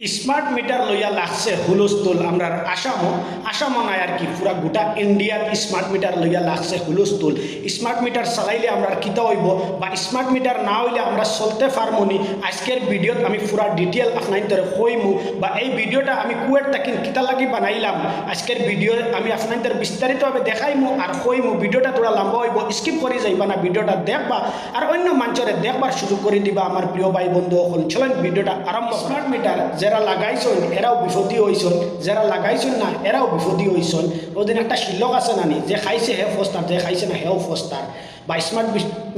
Smart meter লইয়া লাগছে হুলস্থুল, আমরা আসামও আসামও নাই আর কি, পুরা গোটা ইন্ডিয়ার স্মার্ট মিটার লইয়া লাগছে হুলস্থুল। স্মার্ট মিটার চালাইলে আমরা কিতা হইব? বা স্মার্ট মিটার না হইলে আমরা চলতে পারমনি আজকের ভিডিওত আমি পুরা ডিটেল আপনার কইমু, বা এই ভিডিওটা আমি কুয়েট তাকিন কিতা লাগি বানাইলাম, আজকের ভিডিও আমি আপনাদের বিস্তারিতভাবে দেখাইমু আর কইমু, ভিডিওটা তোরা লম্বা হইব স্কিপ করে যাইবা না, ভিডিওটা দেখবা, আর অন্য মঞ্চরে দেখবার সুযোগ করে দিবা আমার প্রিয় ভাই বন্ধু সকল চলেন, ভিডিওটা আরম্ভ স্মার্ট মিটার যারা লাগাইছেন, এরাও বিপদী হয়েছেন যারা লাগাইছেন না, এরাও বিপদী হয়েছেন ওদিন একটা শিলক আছে নানি, যে খাইছে হে ফস্তার যে খাইছে না হেও ফস্তার বা স্মার্ট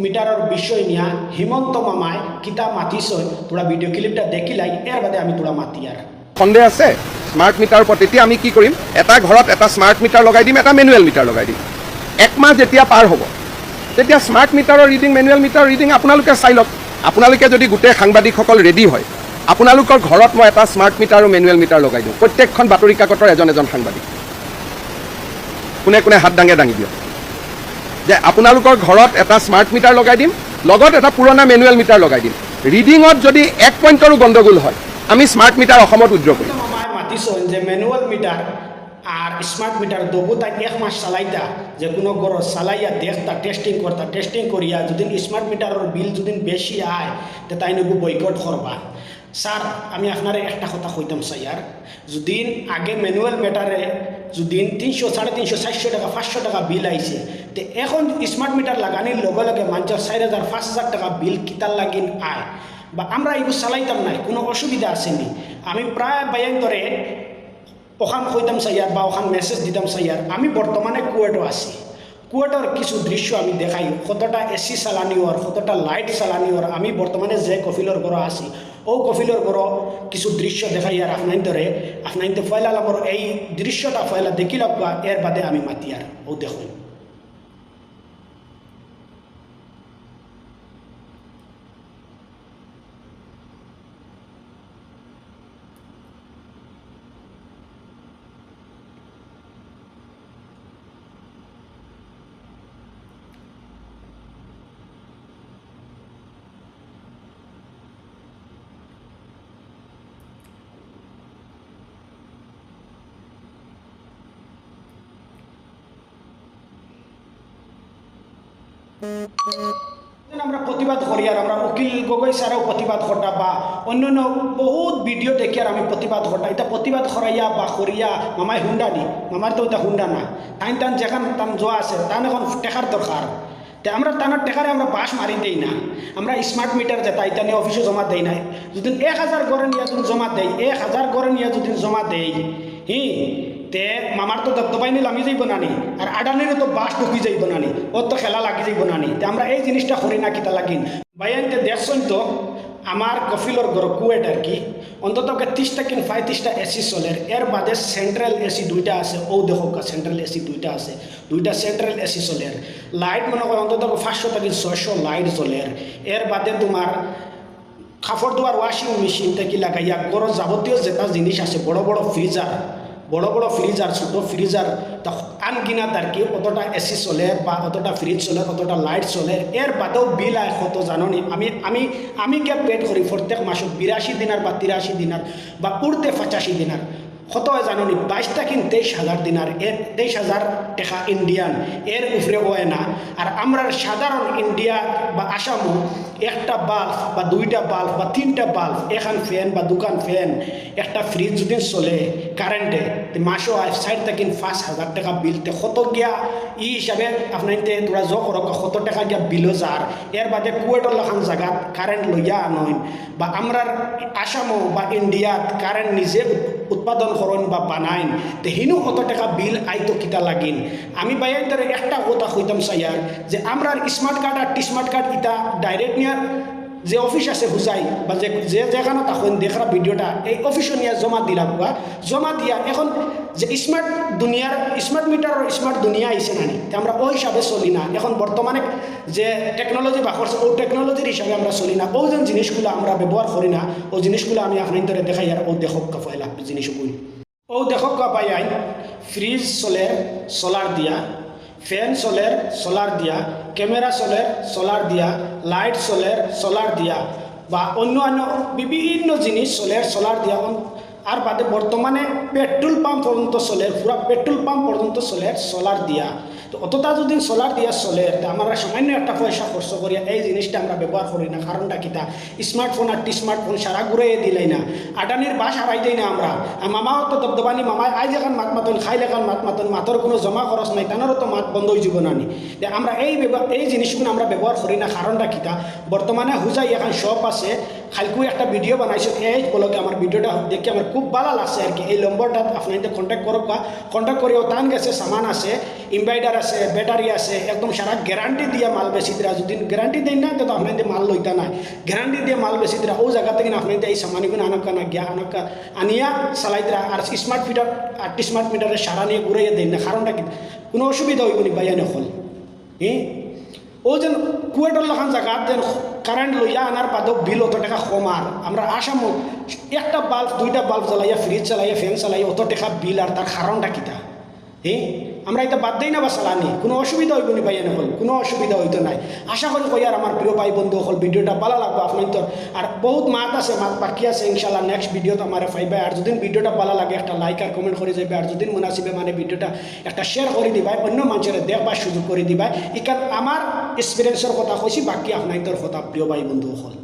মিটারের বিষয় নিয়া হিমন্ত মামায় কিতা মাতিছেন তোরা ভিডিও ক্লিপটা দেখিলাই এর বাদে আমি তোরা মাতি আর সন্দেহ আছে? স্মাৰ্ট মিটাৰৰ ওপৰত তেতিয়া আমি কি কৰিম? এটা ঘৰত এটা স্মাৰ্ট মিটাৰ লগাই দিম, এটা মেনুৱেল মিটাৰ লগাই দিম। একমাহ যেতিয়া পাৰ হ'ব, তেতিয়া স্মাৰ্ট মিটাৰৰ ৰিডিং মেনুৱেল মিটাৰৰ ৰিডিং আপোনালোকে চাই লওক। আপোনালোকে যদি গোটেই সাংবাদিকসকল ৰেডি হয় আপোনালোকৰ ঘৰত মই এটা স্মাৰ্ট মিটাৰ আৰু মেনুৱেল মিটাৰ লগাই দিওঁ। প্ৰত্যেকখন বাতৰি কাকতৰ এজন এজন সাংবাদিক। কোনে কোনে হাত দাঙে দাঙি দিয়ক। যে আপোনালোকৰ ঘৰত এটা স্মাৰ্ট মিটাৰ লগাই দিম, লগত এটা পুৰণা মেনুৱেল মিটাৰ লগাই দিম। ৰিডিঙত যদি এক পইণ্টৰো গণ্ডগোল হয়, আমি স্মাৰ্ট মিটাৰ অসমত উদ্ৰ কৰিম। মাতিছেন যে ম্যানুয়াল মিটার আর স্মার্ট মিটার দবুতা এক মাস চালাইতা, যে কোনো গড় চালাইয়া দেখতা টেস্টিং করতা টেস্টিং করিয়া যদি স্মার্ট মিটারের বিল যদি বেশি আয় তে তাই বয়কট করবা স্যার, আমি আপনার একটা কথা কইতাম, স্যার। যদি আগে ম্যানুয়াল মিটারে যদি তিনশো, সাড়ে তিনশো, চারশো টাকা, পাঁচশো টাকা বিল আইছে, তে এখন স্মার্ট মিটার লাগানির লগে লগে মানুষের চার হাজার, পাঁচ হাজার টাকা বিল কিতার লাগিন আয়। বা আমরা এগুলো চালাইতাম নাই, কোনো অসুবিধা আসেনি আমি প্রায় বায়ান ধরে ওখান কইতাম সাইয়ার বা ওখান মেসেজ দিতাম সাইয়ার আমি বর্তমানে কুয়েটও আছি। কুয়েটর কিছু দৃশ্য আমি দেখাই, কতটা এসি চালানি ওর কতটা লাইট চালানি ওর আমি বর্তমানে যে কফিলর ঘর আছি। ও কফিলর বড় কিছু দৃশ্য দেখাই আর আপনার ধরে ফয়লা আমার এই দৃশ্যটা ফয়লা দেখি দেখিলাম এর বাদে আমি মাতিয়ার ও দেখুন। আমরা প্রতিবাদ করি আমরা উকিল গগৈ স্যারও প্রতিবাদ ঘটা বা অন্যান্য বহুত ভিডিও দেখি আর আমি প্রতিবাদ ঘটা এটা প্রতিবাদ করাইয়া বা করিয়া মামাই হুন্ডা নি? মামার তো এটা হুন্ডা না। টাইন টান যেখান টান যোৱা আছে টান এখন টেকার দরকার তে আমরা টানার টেকারে আমরা বাস মারি দেই না। আমরা স্মার্ট মিটার যেটা এটা নিয়ে অফিসে জমা দেই নাই। যদি এক হাজার গড়ে নিয়ে যদি জমা দেই, এক হাজার গড়ে নিয়ে যদি জমা দেই। হি তে মামার তো দপ্তবাই নিল আমি যাইব নানি আর আডানির তো বাস ঢুকি যাইব নানি ওর তো খেলা লাগি যাইব নানি তে আমরা এই জিনিসটা করি না কিতা লাগিন বাইয়ানতে দেখছেন তো আমার কফিলর ঘর কুয়েট আর কি, অন্তত ত্রিশটা কিন পঁয়ত্রিশটা এসি চলের এর বাদে সেন্ট্রাল এসি দুইটা আছে ও দেখো সেন্ট্রাল এসি দুইটা আছে, দুইটা সেন্ট্রাল এসি চলের লাইট মনে হয় অন্তত পাঁচশো থেকে ছয়শো লাইট চলের এর বাদে তোমার কাপড় ধোয়ার ওয়াশিং মেশিন থেকে লাগাইয়া গরো যাবতীয় যেটা জিনিস আছে, বড় বড় ফ্রিজার বড় বড় ফ্রিজ আর ছোটো ফ্রিজার আন কিনা তার কি, অতটা এসি চলে, বা অতটা ফ্রিজ চলে, অতটা লাইট চলে। এর বাদেও বিল আয় কত জাননি। আমি আমি আমি কে পেড করি প্রত্যেক মাসত বিরাশি দিনার বা তিরাশি দিনার বা উড়তে পঁচাশি দিনার কত জাননি বাইশটা কিন তেইশ হাজার দিনার এর তেইশ হাজার টাকা ইন্ডিয়ান এর উপরে হয় না আর আমরা সাধারণ ইন্ডিয়া বা আসামও একটা বাল্ব বা দুইটা বাল্ব বা তিনটা বাল্ব, এখান ফ্যান বা দোকান ফ্যান একটা ফ্রিজ যদি চলে কারেন্টে মাসও চার থেকে পাঁচ হাজার টাকা বিল, তে কত গিয়া, ই হিসাবে আপনার তোরা জ করক কত টাকা গিয়া বিলও যার এর বাদে কুয়েটর লেখান জায়গাত কারেন্ট লইয়া আনইন, বা আমরার আসামও বা ইন্ডিয়াত কারেন্ট নিজে উৎপাদন করুন বা বানাইন, তে হিনু কত টাকা বিল আইতো কিতা লাগিন। আমি বাইর তারে একটা কথা হইতাম সাইয়ার যে আমরা স্মার্ট কার্ড আর টি স্মার্ট কার্ড ইটা ডাইরেক্ট নিয়ার যে অফিস আছে হুজাই বা যে যে যেখানে তখন দেখা ভিডিওটা এই অফিসে নিয়ে জমা দিলাম, বা জমা দিয়া এখন যে স্মার্ট দুনিয়ার স্মার্ট মিটার স্মার্ট দুনিয়া আইসে তে আমরা ওই হিসাবে চলি না। এখন বর্তমানে যে টেকনোলজি বাকরছে ও টেকনোলজির হিসাবে আমরা চলি না। ও যেন জিনিসগুলো আমরা ব্যবহার করি না ও জিনিসগুলো আমি আপনার ধরে দেখাই আর ও দেখক পয়লা জিনিসগুলো। ও দেখক পাই আই ফ্রিজ চলে সোলার দিয়া ফ্যান সোলের সোলার দিয়া, ক্যামেরা সোলের সোলার দিয়া, লাইট সোলের সোলার দিয়া বা অন্যান্য বিভিন্ন জিনিস সোলের সোলার দিয়া আর বাদে বর্তমানে পেট্রোল পাম্প পর্যন্ত চলে, পুরা পেট্রোল পাম্প পর্যন্ত চলে সোলার দিয়া। তো অতটা যদি সোলার দিয়া চলে, তা আমরা সামান্য একটা পয়সা খরচ করিয়া এই জিনিসটা আমরা ব্যবহার করি না। কারণটা কিতা স্মার্টফোন আর টি স্মার্টফোন সারা ঘুরে দিলাই না। আটানির বাস হারাই দেয় না আমরা। মামাও তো দবদবানি মামায় আই যেখান মাত মাতন খাই লেখান মাত মাতন মাতর কোনো জমা খরচ নাই তানারও তো মাত বন্ধ যাব নানি। যে আমরা এই এই জিনিসগুলো আমরা ব্যবহার করি না। কারণটা কিতা বর্তমানে হুজাই এখন শপ আছে খালকু একটা ভিডিও বানাইছো এই বলকে আমার ভিডিওটা দেখে আমার খুব ভালো লাগছে আর কি। এই নম্বরটা আপনাদের কন্ট্যাক্ট করো বা কন্ট্যাক্ট করিও তান গেছে, সামান আছে ইনভাইটার আছে ব্যাটারি আছে, একদম সারা গ্যারান্টি দিয়ে মাল বেশি দিরা। যদি গ্যারান্টি দেন না তো আপনাদের মাল লইতা নাই। গ্যারান্টি দিয়ে মাল বেশি দিরা, ও জায়গা থেকে আপনাদের এই সামানগুলো আনকা না গিয়া আনকা আনিয়া চালাই দিরা। আর স্মার্ট মিটার আটটি স্মার্ট মিটারে সারা নিয়ে ঘুরাইয়া দেন না। কারণটা কি? কোনো অসুবিধা হইব নি বাইয়া নকল। হ্যাঁ ও যেন কুয়েটর লখান জায়গাত যেন কারেন্ট লইয়া আনার বাদেও বিল অত টাকা কমার। আমরা আসামো একটা বাল্ব দুইটা বাল্ব জ্বালাইয়া ফ্রিজ চালাইয়া ফ্যান চালাইয়া অত টাকা বিল আর তার কারণটা কিতা? হ্যাঁ আমরা এটা বাদ দেই না বা চালানি কোনো অসুবিধা হইব নি ভাইয়া নহল। কোনো অসুবিধা হইতো নাই। আশা করি কই আর আমার প্রিয় ভাই বন্ধু হল ভিডিওটা ভালো লাগবে আপনার তো আর বহুত মাত আছে, মাত বাকি আছে ইনশাল্লাহ নেক্সট ভিডিওতে আমার পাইবে। আর যদি ভিডিওটা ভালো লাগে, একটা লাইক আর কমেন্ট করে যাবে আর যদি মুনাসিবে মানে ভিডিওটা একটা শেয়ার করে দিবাই, অন্য মানুষের দেখবার সুযোগ করে দিবাই। ইকান আমার এক্সপিরিয়েন্সের কথা কইছি বাকি আপনার কথা প্রিয় ভাই বন্ধু হল